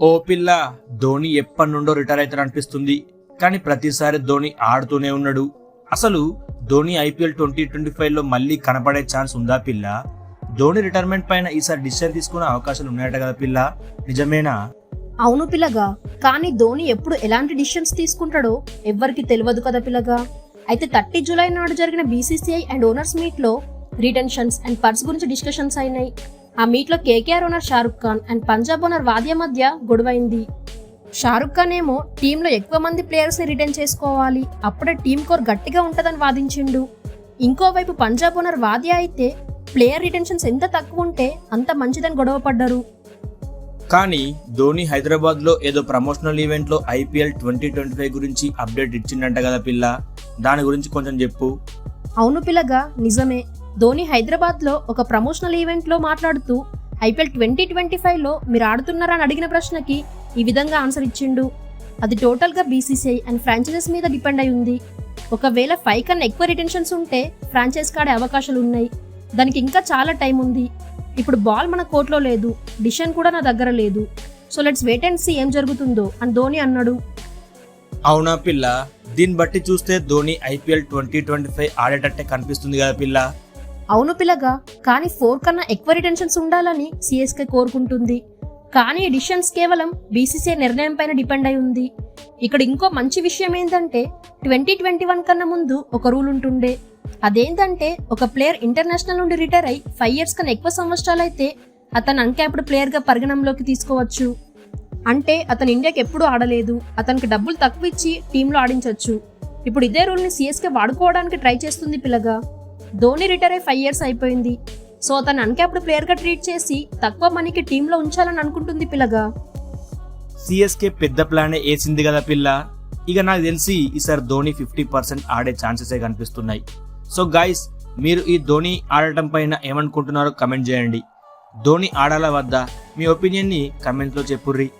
ఓ పిల్ల ధోని ఎప్పటి నుండో రిటైర్ అవుతాడు అనిపిస్తుంది కానీ ప్రతిసారి ధోని ఆడుతూనే ఉన్నాడు. అసలు ధోని ఐపీఎల్ ట్వంటీ ట్వంటీ ఫైవ్లో మళ్ళీ కనపడే ఛాన్స్ ఉందా పిల్ల? ధోని రిటైర్మెంట్ పైన ఈసారి డిసిషన్ తీసుకునే అవకాశాలు ఉన్నాయట కదా పిల్ల? నిజమేనా? అవును పిల్లగా. కానీ ధోని ఎప్పుడు ఎలాంటి డిసిషన్స్ తీసుకుంటాడో ఎవ్వరికి తెలియదు కదా పిల్లగా. అయితే థర్టీ జూలై నాడు జరిగిన బీసీసీఐ అండ్ ఓనర్స్ మీట్లో రిటెన్షన్స్ అండ్ పర్స్ గురించి డిస్కషన్స్ అయినాయి. ఆ మీట్లో KKR owner Shah Rukh Khan and Punjab owner Wadia మధ్య గొడవైంది. షారుఖ్ ఖాన్ ఏమో టీంలో ఎక్కువ మంది ప్లేయర్స్ని రిటర్న్ చేసుకోవాలి. అప్పుడే టీం కోర్ గట్టిగా ఉంటదని వాదించిండు. ఇంకోవైపు పంజాబ్ ఓనర్ వాద్య అయితే ప్లేయర్ రిటెన్షన్స్ ఎంత తక్కువ ఉంటే అంత మంచిదని గొడవ పడ్డారు. కానీ ధోని హైదరాబాద్లో ఏదో ప్రమోషనల్ ఈవెంట్లో ఐపీఎల్ ట్వంటీ ట్వంటీ ఫైవ్ గురించి అప్డేట్ ఇచ్చిండంట కదా పిల్ల. దాని గురించి కొంచెం చెప్పు. అవును పిల్లగా నిజమే. ధోని హైదరాబాద్లో ఒక ప్రమోషనల్ ఈవెంట్లో మాట్లాడుతూ ఐపీఎల్ ట్వంటీ ట్వంటీ ఫైవ్లో మీరు ఆడుతున్నారా అని అడిగిన ప్రశ్నకి ఈ విధంగా ఆన్సర్ ఇచ్చిండు. అది టోటల్గా బీసీసీఐ అండ్ ఫ్రాంచైజెస్ మీద డిపెండ్ అయి ఉంది. ఒకవేళ ఫైవ్ కన్నా ఎక్కువ రిటెన్షన్స్ ఉంటే ఫ్రాంచైజ్ కాడే అవకాశాలు ఉన్నాయి. దానికి ఇంకా చాలా టైం ఉంది. ఇప్పుడు బాల్ మన కోర్టులో లేదు. డిసిషన్ కూడా నా దగ్గర లేదు. So let's wait and see ఏం జరుగుతుందో అని ధోని అన్నాడు. అవునా పిల్ల? దీన్ని బట్టి చూస్తే Dhoni IPL twenty twenty five ఆడేటట్టే కనిపిస్తుంది కదా పిల్ల? అవును పిల్లగా కానీ ఫోర్ కన్నా ఎక్కువ రిటెన్షన్స్ ఉండాలని సిఎస్కే కోరుకుంటుంది. కానీ ఈ డిసిషన్స్ కేవలం బీసీసీఐ నిర్ణయం పైన డిపెండ్ అయి ఉంది. ఇక్కడ ఇంకో మంచి విషయం ఏంటంటే ట్వంటీ ట్వంటీ వన్ కన్నా ముందు ఒక రూల్ ఉంటుండే. అదేంటంటే ఒక ప్లేయర్ ఇంటర్నేషనల్ నుండి రిటైర్ అయి ఫైవ్ ఇయర్స్ కన్నా ఎక్కువ సంవత్సరాలు అయితే అతను అన్క్యాప్డ్ ప్లేయర్గా పరిగణంలోకి తీసుకోవచ్చు. అంటే అతను ఇండియాకి ఎప్పుడూ ఆడలేదు. అతనికి డబ్బులు తక్కువ ఇచ్చి టీంలో ఆడించవచ్చు ఇప్పుడు ఇదే రూల్ని సిఎస్కే వాడుకోవడానికి ట్రై చేస్తుంది పిల్లగా. ధోని రిటైర్ అయి ఫైవ్ ఇయర్స్ అయిపోయింది. సో అతను అన్క్యాప్డ్ ప్లేయర్గా ట్రీట్ చేసి తక్కువ మనీకి టీంలో ఉంచాలని అనుకుంటుంది పిల్లగా. సిఎస్కే పెద్ద ప్లానే వేసింది కదా పిల్ల? ఇక నాకు తెలిసి ఈసారి ధోని ఫిఫ్టీ పర్సెంట్ ఆడే ఛాన్సెసే కనిపిస్తున్నాయి. సో గైస్ మీరు ఈ ధోని ఆడటం పైన ఏమనుకుంటున్నారో కమెంట్ చేయండి. ధోని ఆడాలా వద్దా? మీ ఒపీనియన్ని కమెంట్లో చెప్పుర్రి.